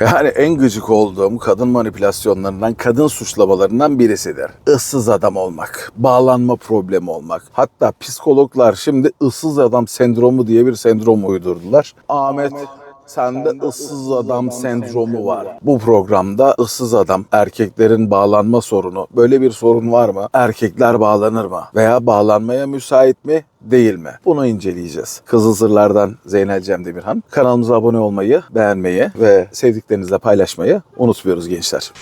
Yani en gıcık olduğum kadın manipülasyonlarından, kadın suçlamalarından birisidir. Issız adam olmak, bağlanma problemi olmak. Hatta psikologlar şimdi ıssız adam sendromu diye bir sendrom uydurdular. Ahmet Sende ıssız adam sendromu var. Bu programda ıssız adam, erkeklerin bağlanma sorunu. Böyle bir sorun var mı? Erkekler bağlanır mı? Veya bağlanmaya müsait mi? Değil mi? Bunu inceleyeceğiz. Kızıl Sırlardan Zeynel Cem Demirhan. Kanalımıza abone olmayı, beğenmeyi ve sevdiklerinizle paylaşmayı unutmuyoruz gençler.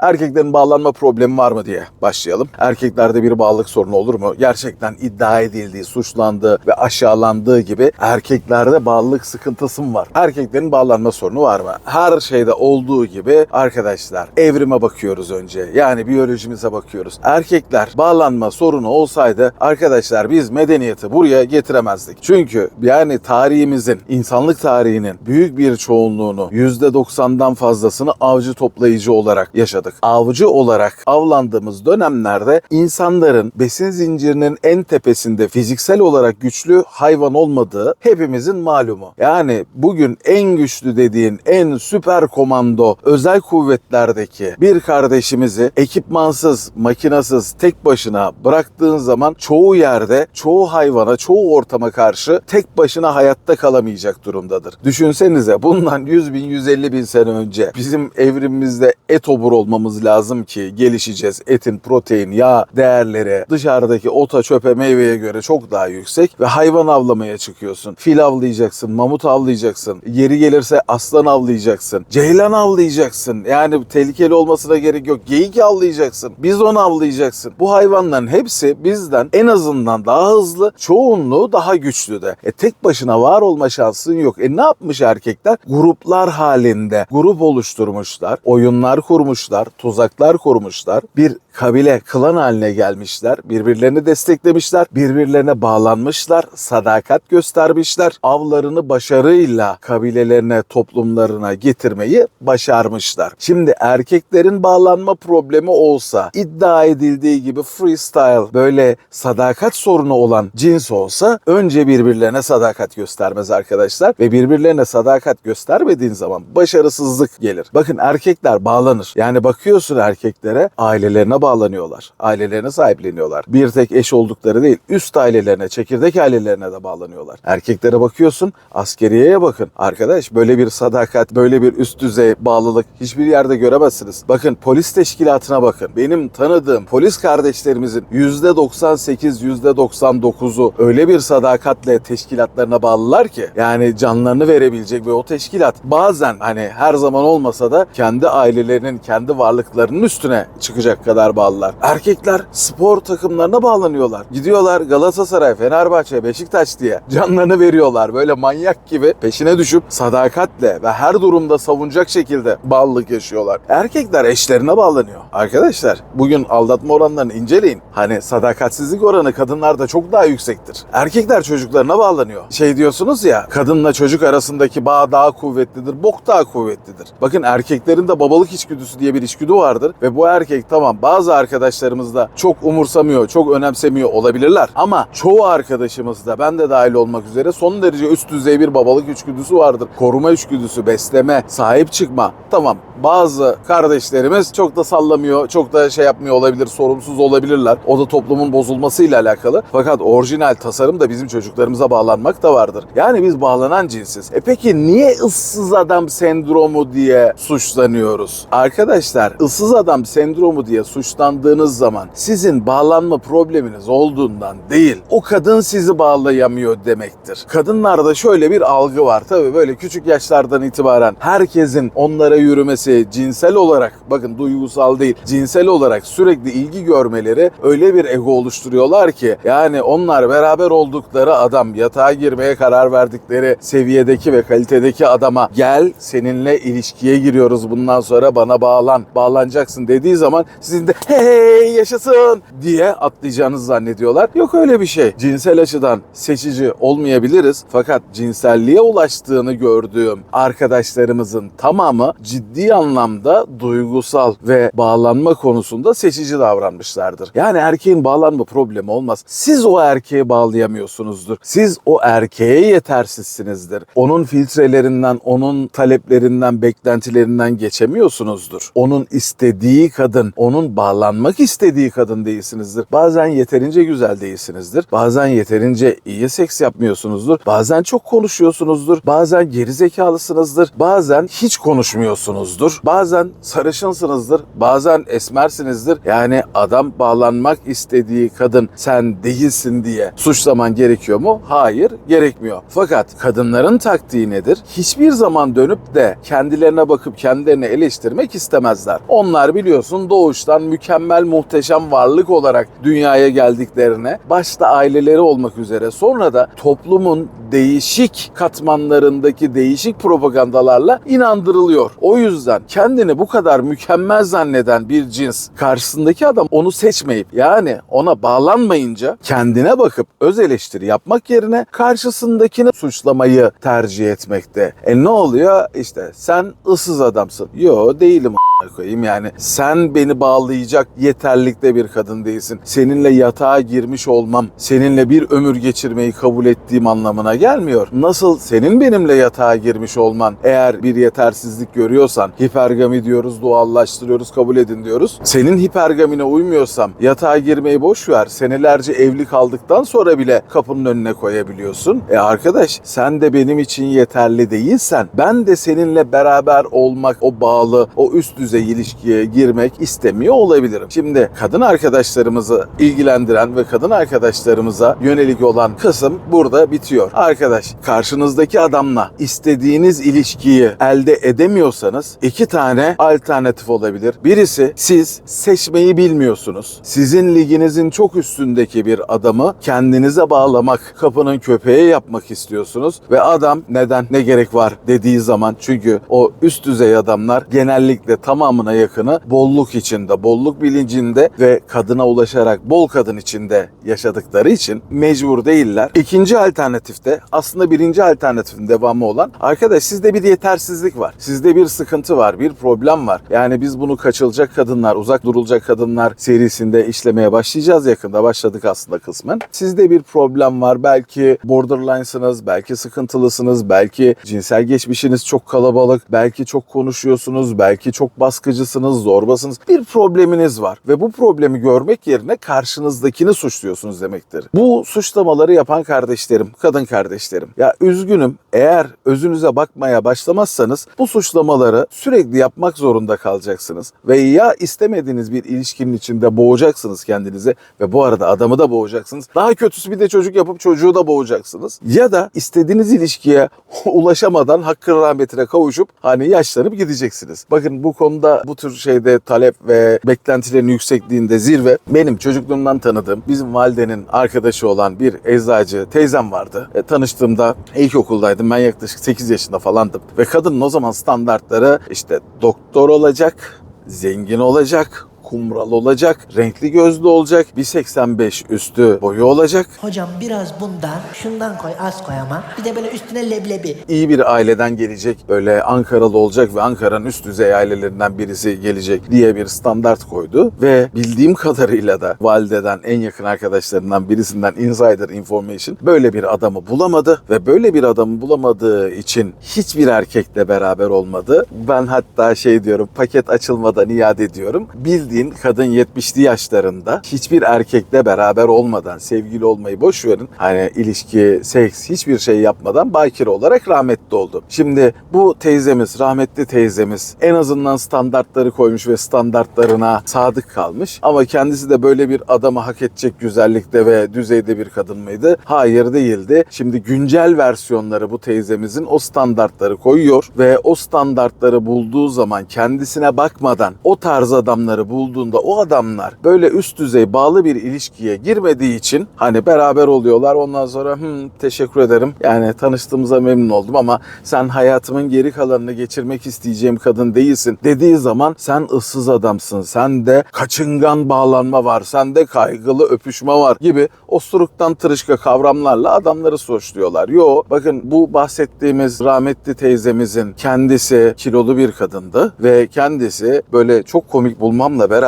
Erkeklerin bağlanma problemi var mı diye başlayalım. Erkeklerde bir bağlılık sorunu olur mu? Gerçekten iddia edildiği, suçlandığı ve aşağılandığı gibi erkeklerde bağlılık sıkıntısı mı var? Erkeklerin bağlanma sorunu var mı? Her şeyde olduğu gibi arkadaşlar evrime bakıyoruz önce. Yani biyolojimize bakıyoruz. Erkekler bağlanma sorunu olsaydı arkadaşlar biz medeniyeti buraya getiremezdik. Çünkü yani tarihimizin, insanlık tarihinin büyük bir çoğunluğunu %90'dan fazlasını avcı toplayıcı olarak yaşadık. Avcı olarak avlandığımız dönemlerde insanların besin zincirinin en tepesinde fiziksel olarak güçlü hayvan olmadığı hepimizin malumu. Yani bugün en güçlü dediğin en süper komando özel kuvvetlerdeki bir kardeşimizi ekipmansız, makinasız tek başına bıraktığın zaman çoğu yerde, çoğu hayvana, çoğu ortama karşı tek başına hayatta kalamayacak durumdadır. Düşünsenize bundan 100 bin, 150 bin sene önce bizim evrimimizde et obur olmamız lazım ki gelişeceğiz. Etin protein, yağ değerleri dışarıdaki ota, çöpe, meyveye göre çok daha yüksek ve hayvan avlamaya çıkıyorsun. Fil avlayacaksın, mamut avlayacaksın. Yeri gelirse aslan avlayacaksın. Ceylan avlayacaksın. Yani tehlikeli olmasına gerek yok. Geyik avlayacaksın. Bizon avlayacaksın. Bu hayvanların hepsi bizden en azından daha hızlı, çoğunluğu daha güçlü de. E tek başına var olma şansın yok. E ne yapmış erkekler? Gruplar halinde grup oluşturmuşlar, oyunlar kurmuşlar, tuzaklar kurmuşlar. Bir kabile, klan haline gelmişler. Birbirlerini desteklemişler, birbirlerine bağlanmışlar, sadakat göstermişler. Avlarını başarıyla kabilelerine, toplumlarına getirmeyi başarmışlar. Şimdi erkeklerin bağlanma problemi olsa, iddia edildiği gibi freestyle böyle sadakat sorunu olan cins olsa önce birbirlerine sadakat göstermez arkadaşlar ve birbirlerine sadakat göstermediğin zaman başarısızlık gelir. Bakın erkekler bağlanır. Yani bakıyorsun erkeklere ailelerine bağlanıyorlar. Ailelerine sahipleniyorlar. Bir tek eş oldukları değil, üst ailelerine, çekirdek ailelerine de bağlanıyorlar. Erkeklere bakıyorsun, askeriyeye bakın. Arkadaş böyle bir sadakat, böyle bir üst düzey bağlılık hiçbir yerde göremezsiniz. Bakın polis teşkilatına bakın. Benim tanıdığım polis kardeşlerimizin %98, %99'u öyle bir sadakatle teşkilatlarına bağlılar ki yani canlarını verebilecek ve o teşkilat bazen hani her zaman olmasa da kendi ailelerinin, kendi varlıklarının üstüne çıkacak kadar bağlılar. Erkekler spor takımlarına bağlanıyorlar. Gidiyorlar Galatasaray, Fenerbahçe, Beşiktaş diye canlarını veriyorlar. Böyle manyak gibi peşine düşüp sadakatle ve her durumda savunacak şekilde bağlılık yaşıyorlar. Erkekler eşlerine bağlanıyor. Arkadaşlar bugün aldatma oranlarını inceleyin. Hani sadakatsizlik oranı kadınlarda çok daha yüksektir. Erkekler çocuklarına bağlanıyor. Şey diyorsunuz ya kadınla çocuk arasındaki bağ daha kuvvetlidir, bok daha kuvvetlidir. Bakın erkeklerin de babalık içgüdüsü diye bir içgüdü vardır ve bu erkek tamam bazı arkadaşlarımız da çok umursamıyor, çok önemsemiyor olabilirler ama çoğu arkadaşımız da ben de dahil olmak üzere son derece üst düzey bir babalık içgüdüsü vardır. Koruma içgüdüsü, besleme, sahip çıkma. Tamam bazı kardeşlerimiz çok da sallamıyor, çok da şey yapmıyor olabilir, sorumsuz olabilirler. O da toplumun bozulmasıyla alakalı. Fakat orijinal tasarım da bizim çocuklarımıza bağlanmak da vardır. Yani biz bağlanan cinsiz. E peki niye ıssız adam sendromu diye suçlanıyoruz? Arkadaşlar ıssız adam sendromu diye suçlandığınız zaman sizin bağlanma probleminiz olduğundan değil, o kadın sizi bağlayamıyor demektir. Kadınlarda şöyle bir algı var. Tabii böyle küçük yaşlardan itibaren herkesin onlara yürümesi cinsel olarak bakın duygusal değil cinsel olarak sürekli ilgi görmeleri öyle bir ego oluşturuyorlar ki yani onlar beraber oldukları adam yatağa girmeye karar verdikleri seviyedeki ve kalitedeki adama gel seninle ilişkiye giriyoruz bundan sonra bana bağlan bağlanacaksın dediği zaman sizin de hey yaşasın diye atlayacağınızı zannediyorlar. Yok öyle bir şey. Cinsel açıdan seçici olmayabiliriz fakat cinselliğe ulaştığını gördüğüm arkadaşlarımızın tamamı ciddi anlamda duygusal ve bağlanma konusunda seçici davranmışlardır. Yani erkeğin bağlanma problemi olmaz. Siz o erkeğe bağlayamıyorsunuzdur. Siz o erkeğe yetersizsinizdir. Onun filtrelerinden, onun taleplerinden, beklentilerinden geçemiyorsunuzdur. Onun istediği kadın, onun bağlanmak istediği kadın değilsinizdir. Bazen yeterince güzel değilsinizdir. Bazen yeterince iyi seks yapmıyorsunuzdur. Bazen çok konuşuyorsunuzdur. Bazen geri zekalısınızdır. Bazen hiç konuşmuyorsunuzdur. Bazen sarışınsınızdır. Bazen esmersinizdir. Yani adam bağlanmak istediği kadın sen değilsin diye suçlaman gerekiyor mu? Hayır, gerekmiyor. Fakat kadınların taktiği nedir? Hiçbir zaman dönüp de kendilerine bakıp kendilerini eleştirmek istemezler. Onlar biliyorsun doğuştan mükemmel muhteşem varlık olarak dünyaya geldiklerine başta aileleri olmak üzere sonra da toplumun değişik katmanlarındaki değişik propagandalarla inandırılıyor. O yüzden kendini bu kadar mükemmel zanneden bir cins karşısındaki adam onu seçmeyip yani ona bağlanmayınca kendine bakıp öz eleştiri yapmak yerine karşısındakini suçlamayı tercih etmekte. E ne oluyor? İşte sen ıssız adamsın. Yo değilim koyayım yani. Sen beni bağlayacak yeterlikte bir kadın değilsin. Seninle yatağa girmiş olmam, seninle bir ömür geçirmeyi kabul ettiğim anlamına gelmiyor. Nasıl senin benimle yatağa girmiş olman eğer bir yetersizlik görüyorsan hipergami diyoruz, doğallaştırıyoruz, kabul edin diyoruz. Senin hipergamine uymuyorsam yatağa girmeyi boş ver. Senelerce evli kaldıktan sonra bile kapının önüne koyabiliyorsun. E arkadaş sen de benim için yeterli değilsen ben de seninle beraber olmak, o bağlı, o üst düzey ilişkiye girmek istemiyor olabilirim. Şimdi kadın arkadaşlarımızı ilgilendiren ve kadın arkadaşlarımıza yönelik olan kısım burada bitiyor. Arkadaş karşınızdaki adamla istediğiniz ilişkiyi elde edemiyorsanız iki tane alternatif olabilir. Birisi siz seçmeyi bilmiyorsunuz. Sizin liginizin çok üstündeki bir adamı kendinize bağlamak, kapının köpeği yapmak istiyorsunuz ve adam neden ne gerek var dediği zaman çünkü o üst düzey adamlar genellikle tamamına yakını bolluk içinde, bolluk bilincinde ve kadına ulaşarak bol kadın içinde yaşadıkları için mecbur değiller. İkinci alternatifte aslında birinci alternatifin devamı olan arkadaş sizde bir yetersizlik var. Sizde bir sıkıntı var, bir problem var. Yani biz bunu kaçılacak kadınlar, uzak durulacak kadınlar serisinde işlemeye başlayacağız yakında. Başladık aslında kısmen. Sizde bir problem var. Belki borderline'sınız, belki sıkıntılısınız, belki cinsel geçmişiniz çok kalabalık, belki çok konuşuyorsunuz, belki çok baskıcısınız, zorbasınız. Bir probleminiz var ve bu problemi görmek yerine karşınızdakini suçluyorsunuz demektir. Bu suçlamaları yapan kardeşlerim, kadın kardeşlerim. Ya üzgünüm eğer özünüze bakmaya başlamazsanız bu suçlamaları sürekli yapmak zorunda kalacaksınız. Ve ya istemediğiniz bir ilişkinin içinde boğacaksınız kendinizi ve bu arada adamı da boğacaksınız. Daha kötüsü bir de çocuk yapıp çocuğu da boğacaksınız. Ya da istediğiniz ilişkiye ulaşamadan hakkın rahmetine kavuşup hani yaşlanıp gideceksiniz. Bakın bu konuda bu tür şeyde talep ve beklentilerin yüksekliğinde zirve benim çocukluğumdan tanıdığım bizim validenin arkadaşı olan bir eczacı teyzem vardı. E, tanıştığımda ilkokuldaydım ben yaklaşık 8 yaşında falandım. Ve kadının o zaman standartları işte doktor olacak, zengin olacak, kumral olacak, renkli gözlü olacak, 1.85 üstü boyu olacak, Hocam biraz bundan, şundan koy, az koy ama. Bir de böyle üstüne leblebi. iyi bir aileden gelecek, böyle Ankaralı olacak ve Ankara'nın üst düzey ailelerinden birisi gelecek diye bir standart koydu. Ve bildiğim kadarıyla da valideden en yakın arkadaşlarından birisinden insider information böyle bir adamı bulamadı ve böyle bir adamı bulamadığı için hiçbir erkekle beraber olmadı. Ben hatta şey diyorum paket açılmadan iade ediyorum. Bildiğin kadın 70'li yaşlarında hiçbir erkekle beraber olmadan sevgili olmayı boş verin. Hani ilişki, seks hiçbir şey yapmadan bakire olarak rahmetli oldu. Şimdi bu teyzemiz, rahmetli teyzemiz en azından standartları koymuş ve standartlarına sadık kalmış. Ama kendisi de böyle bir adamı hak edecek güzellikte ve düzeyde bir kadın mıydı? Hayır değildi. Şimdi güncel versiyonları bu teyzemizin o standartları koyuyor ve o standartları bulduğu zaman kendisine bakmadan o tarz adamları bulduğu olduğunda o adamlar böyle üst düzey bağlı bir ilişkiye girmediği için hani beraber oluyorlar. Ondan sonra "Hı, teşekkür ederim. Yani tanıştığımıza memnun oldum ama sen hayatımın geri kalanını geçirmek isteyeceğim kadın değilsin dediği zaman sen ıssız adamsın. Sende kaçıngan bağlanma var. Sende kaygılı öpüşme var gibi osturuktan tırışka kavramlarla adamları suçluyorlar. Yo bakın bu bahsettiğimiz rahmetli teyzemizin kendisi kilolu bir kadındı ve kendisi böyle çok komik bulmamla beraber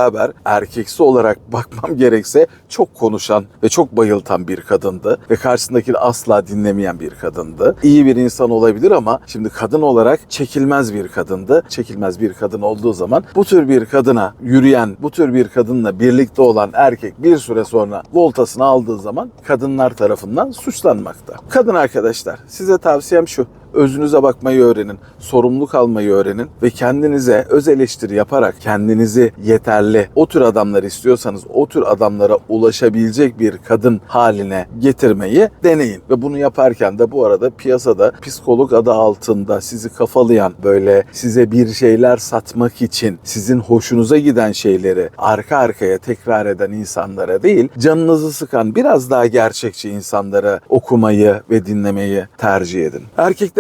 erkeksi olarak bakmam gerekse çok konuşan ve çok bayıltan bir kadındı ve karşısındakini asla dinlemeyen bir kadındı. İyi bir insan olabilir ama şimdi kadın olarak çekilmez bir kadındı. Çekilmez bir kadın olduğu zaman bu tür bir kadına yürüyen, bu tür bir kadınla birlikte olan erkek bir süre sonra voltasını aldığı zaman kadınlar tarafından suçlanmakta. Kadın arkadaşlar size tavsiyem şu özünüze bakmayı öğrenin, sorumluluk almayı öğrenin ve kendinize öz eleştiri yaparak kendinizi yeterli, o tür adamlar istiyorsanız o tür adamlara ulaşabilecek bir kadın haline getirmeyi deneyin. Ve bunu yaparken de bu arada piyasada psikolog adı altında sizi kafalayan böyle size bir şeyler satmak için sizin hoşunuza giden şeyleri arka arkaya tekrar eden insanlara değil, canınızı sıkan biraz daha gerçekçi insanlara okumayı ve dinlemeyi tercih edin.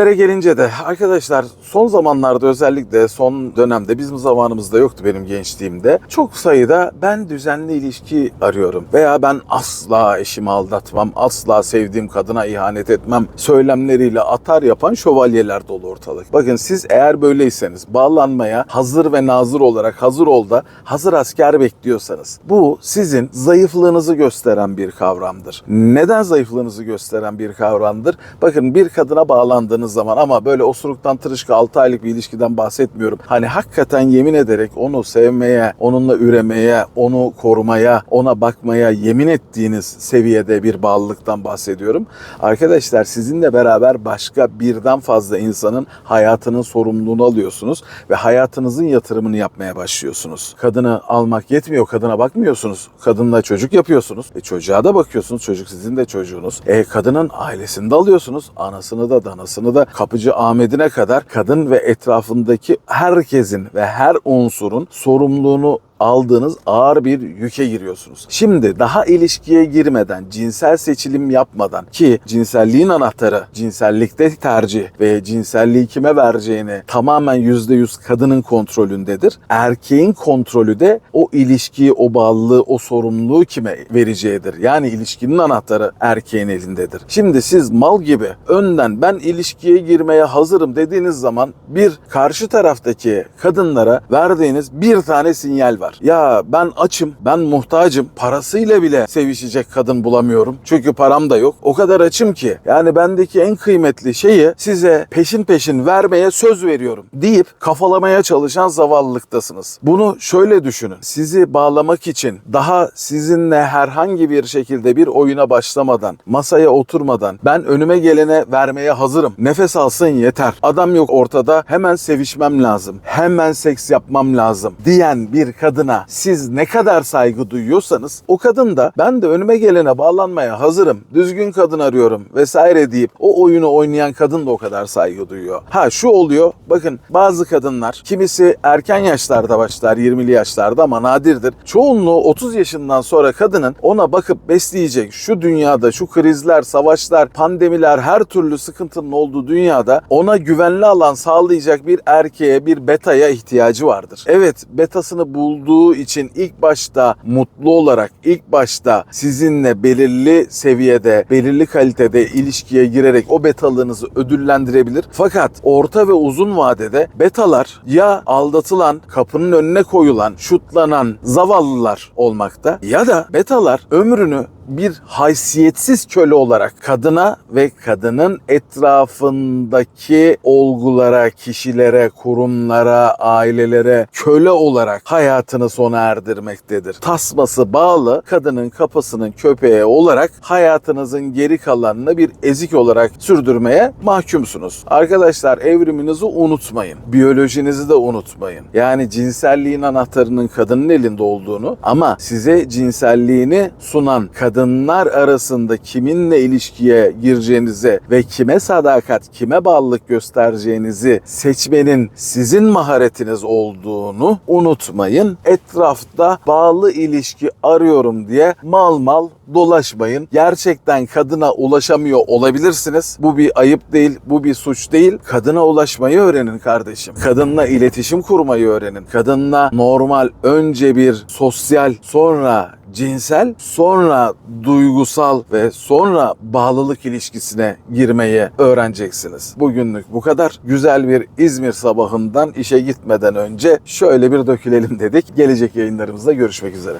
Erkeklere gelince de arkadaşlar son zamanlarda özellikle son dönemde bizim zamanımızda yoktu benim gençliğimde. Çok sayıda ben düzenli ilişki arıyorum veya ben asla eşimi aldatmam, asla sevdiğim kadına ihanet etmem söylemleriyle atar yapan şövalyeler dolu ortalık. Bakın siz eğer böyleyseniz bağlanmaya hazır ve nazır olarak hazır ol da hazır asker bekliyorsanız bu sizin zayıflığınızı gösteren bir kavramdır. Neden zayıflığınızı gösteren bir kavramdır? Bakın bir kadına bağlandığınız zaman ama böyle osuruktan tırışka 6 aylık bir ilişkiden bahsetmiyorum. Hani hakikaten yemin ederek onu sevmeye, onunla üremeye, onu korumaya, ona bakmaya yemin ettiğiniz seviyede bir bağlılıktan bahsediyorum. Arkadaşlar sizinle beraber başka birden fazla insanın hayatının sorumluluğunu alıyorsunuz ve hayatınızın yatırımını yapmaya başlıyorsunuz. Kadını almak yetmiyor, kadına bakmıyorsunuz. Kadınla çocuk yapıyorsunuz. E çocuğa da bakıyorsunuz. Çocuk sizin de çocuğunuz. E kadının ailesini de alıyorsunuz. Anasını da danasını da kapıcı Ahmet'ine kadar kadın ve etrafındaki herkesin ve her unsurun sorumluluğunu aldığınız ağır bir yüke giriyorsunuz. Şimdi daha ilişkiye girmeden, cinsel seçilim yapmadan ki cinselliğin anahtarı cinsellikte tercih ve cinselliği kime vereceğini tamamen %100 kadının kontrolündedir. Erkeğin kontrolü de o ilişkiyi, o bağlılığı, o sorumluluğu kime vereceğidir. Yani ilişkinin anahtarı erkeğin elindedir. Şimdi siz mal gibi önden ben ilişkiye girmeye hazırım dediğiniz zaman bir karşı taraftaki kadınlara verdiğiniz bir tane sinyal var. Ya ben açım, ben muhtacım. Parasıyla bile sevişecek kadın bulamıyorum. Çünkü param da yok. O kadar açım ki. Yani bendeki en kıymetli şeyi size peşin peşin vermeye söz veriyorum deyip kafalamaya çalışan zavallılıktasınız. Bunu şöyle düşünün. Sizi bağlamak için daha sizinle herhangi bir şekilde bir oyuna başlamadan, masaya oturmadan ben önüme gelene vermeye hazırım. Nefes alsın yeter. Adam yok ortada. Hemen sevişmem lazım. Hemen seks yapmam lazım diyen bir kadına siz ne kadar saygı duyuyorsanız o kadın da ben de önüme gelene bağlanmaya hazırım. Düzgün kadın arıyorum vesaire deyip o oyunu oynayan kadın da o kadar saygı duyuyor. Ha şu oluyor. Bakın bazı kadınlar kimisi erken yaşlarda başlar 20'li yaşlarda ama nadirdir. Çoğunluğu 30 yaşından sonra kadının ona bakıp besleyecek şu dünyada şu krizler, savaşlar, pandemiler her türlü sıkıntının olduğu dünyada ona güvenli alan sağlayacak bir erkeğe, bir betaya ihtiyacı vardır. Evet, betasını bulduğu için ilk başta mutlu olarak, ilk başta sizinle belirli seviyede, belirli kalitede ilişkiye girerek o betalığınızı ödüllendirebilir. Fakat orta ve uzun vadede betalar ya aldatılan, kapının önüne koyulan, şutlanan zavallılar olmakta ya da betalar ömrünü bir haysiyetsiz köle olarak kadına ve kadının etrafındaki olgulara, kişilere, kurumlara, ailelere köle olarak hayatını sona erdirmektedir. Tasması bağlı kadının kapısının köpeği olarak hayatınızın geri kalanını bir ezik olarak sürdürmeye mahkumsunuz. Arkadaşlar evriminizi unutmayın. Biyolojinizi de unutmayın. Yani cinselliğin anahtarının kadının elinde olduğunu ama size cinselliğini sunan kadın kadınlar arasında kiminle ilişkiye gireceğinizi ve kime sadakat, kime bağlılık göstereceğinizi seçmenin sizin maharetiniz olduğunu unutmayın. Etrafta bağlı ilişki arıyorum diye mal mal dolaşmayın. Gerçekten kadına ulaşamıyor olabilirsiniz. Bu bir ayıp değil, bu bir suç değil. Kadına ulaşmayı öğrenin kardeşim. Kadınla iletişim kurmayı öğrenin. Kadınla normal önce bir sosyal sonra cinsel sonra duygusal ve sonra bağlılık ilişkisine girmeyi öğreneceksiniz. Bugünlük bu kadar. Güzel bir İzmir sabahından işe gitmeden önce şöyle bir dökülelim dedik. Gelecek yayınlarımızda görüşmek üzere.